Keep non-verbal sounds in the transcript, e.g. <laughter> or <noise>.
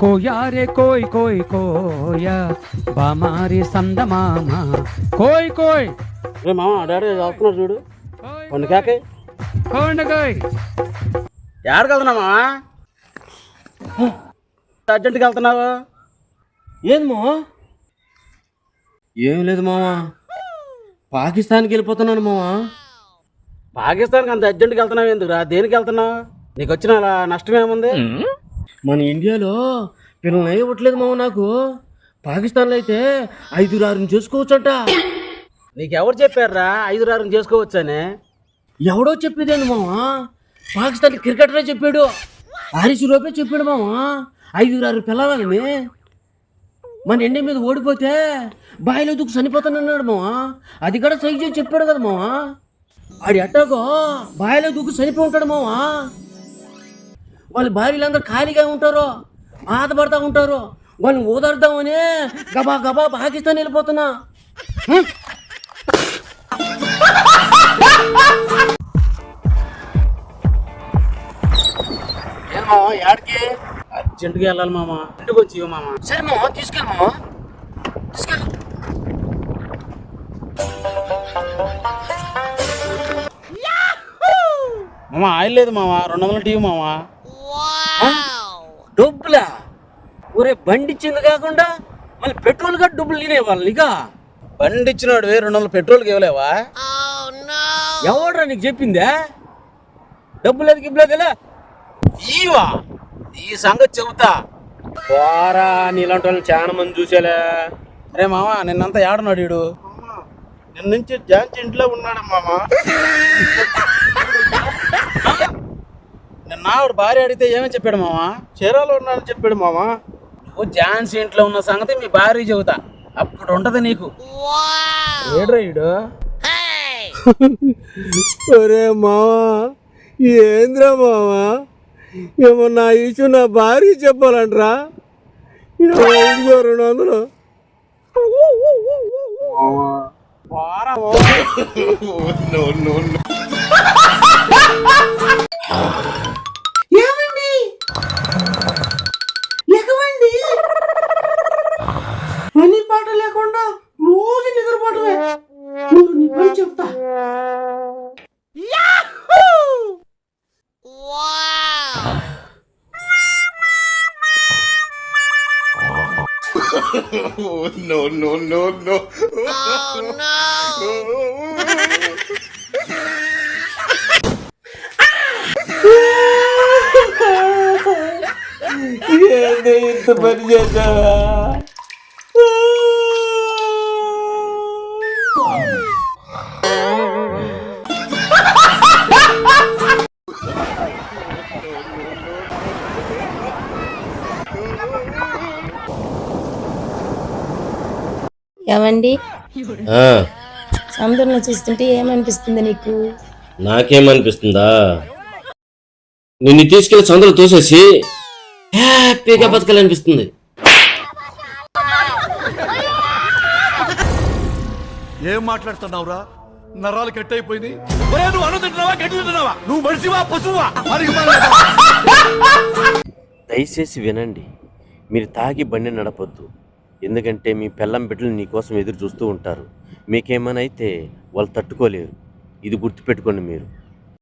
కోయా రే కోయ్ కోయ్ కోయ. బామారి సందమామ కోయ్ కోయ్. రే మామ డాడీ వస్తున్నాడు చూడు. కొన్ని కాకే కోండకోయ్ ఎక్కడికి వెళ్తున్నావు మామ? అర్జెంట్కి వెళ్తున్నావు? ఏంది మావా ఏం లేదు మావా పాకిస్తాన్కి వెళ్ళిపోతున్నాను మావా పాకిస్తాన్కి అంత అర్జెంట్కి వెళ్తున్నావు ఎందుకురా? దేనికి వెళ్తున్నావు? నీకు వచ్చిన అలా నష్టం ఏముంది? మన ఇండియాలో పిల్లలు ఇవ్వట్లేదు మావ నాకు. పాకిస్తాన్లో అయితే ఐదు ఆరు చేసుకోవచ్చంట. నీకు ఎవరు చెప్పారురా ఐదు రారు చేసుకోవచ్చని? ఎవడో చెప్పేదేంది మావా పాకిస్తాన్ క్రికెటరే చెప్పాడు. హారిస్ రూపే చెప్పాడు మావా ఐదు ఆరు పిల్లలని. మన ఇండియా మీద ఓడిపోతే బాయిలో దూకు చనిపోతానన్నాడు మావా అది కూడా సైజ్ చెప్పాడు కదా మావా ఆడి అట్టాగో బాయిలో దూకు చనిపోయి ఉంటాడు మావా వాళ్ళ భార్యలందరూ ఖాళీగా ఉంటారు బాధపడతా ఉంటారు వాళ్ళని ఓదార్దామని గబా గబా పాకిస్తాన్ వెళ్ళిపోతున్నా. మామ యాడికి? అర్జెంట్గా వెళ్ళాలి మామ. ఇంటికి వచ్చి మామ. సరే మావా తీసుకెళ్ళి తీసుకెళ్ళి. మామ ఆయిల్ లేదు మామ. రెండు వందల టీవీ మామ. డబ్బులా? ఒరే బండి ఇచ్చింది కాకుండా మళ్ళీ పెట్రోల్గా డబ్బులు తినేవాళ్ళు ఇక. బండి ఇచ్చినాడు రెండు వందల పెట్రోల్కి ఇవ్వలేవా? ఎవడ్రా నీకు చెప్పిందే? డబ్బులు లేదు గిబ్బలేదు ఎలా ఈవా ఈ సంగతి చెబుతా. పోరా నీలాంటి వాళ్ళని చాలా మంది చూసేలే. రే మామ నిన్నంతా ఏడన్నాడు వీడు నిన్న నుంచి జాన్స్ ఇంట్లో ఉన్నాడు మామ <laughs> నిన్న ఆవిడ భార్య అడిగితే ఏమని చెప్పాడు మామ చీరాలో ఉన్నాడని చెప్పాడు మామ నువ్వు ఝాన్సీ ఇంట్లో ఉన్న సంగతి మీ భార్య చెబుతా. అప్పుడు ఉంటది నీకు. ఏడ్రా వీడు <laughs> ఒరే మావా ఏంద్రా మావా? ఏమో నా ఇష్యూ నా భార్య చెప్పాలంట్రా. ఇదిగో రెండు వందలు. <laughs> <laughs> పాట లేకుండా రోజు నిద్రపోవటమే ముందు నీ పని చెప్తా. ఏంది ఇంత పని చేసావా? ఏమండి? ఆ, సముద్రంలో చూస్తుంటే ఏమనిపిస్తుంది నీకు? నాకేమనిపిస్తుందా? నిన్ను తీసుకెళ్ళి సందులో తోసేసి హ్యాపీగా బతకాలనిపిస్తుంది. ఏం మాట్లాడుతున్నావురా? నరాలు కట్ అయిపోయింది ఒరే నువ్వు అన్నం తింటున్నావా? గడ్డి తింటున్నావా? నువ్వు మనిషివా? పశువా? దయచేసి వినండి. మీరు తాగి బండి నడపొద్దు. ఎందుకంటే మీ పెళ్ళం బిడ్డలు నీకోసం ఎదురు చూస్తూ ఉంటారు. మీకేమైనా అయితే వాళ్ళు తట్టుకోలేరు. ఇది గుర్తుపెట్టుకోండి మీరు.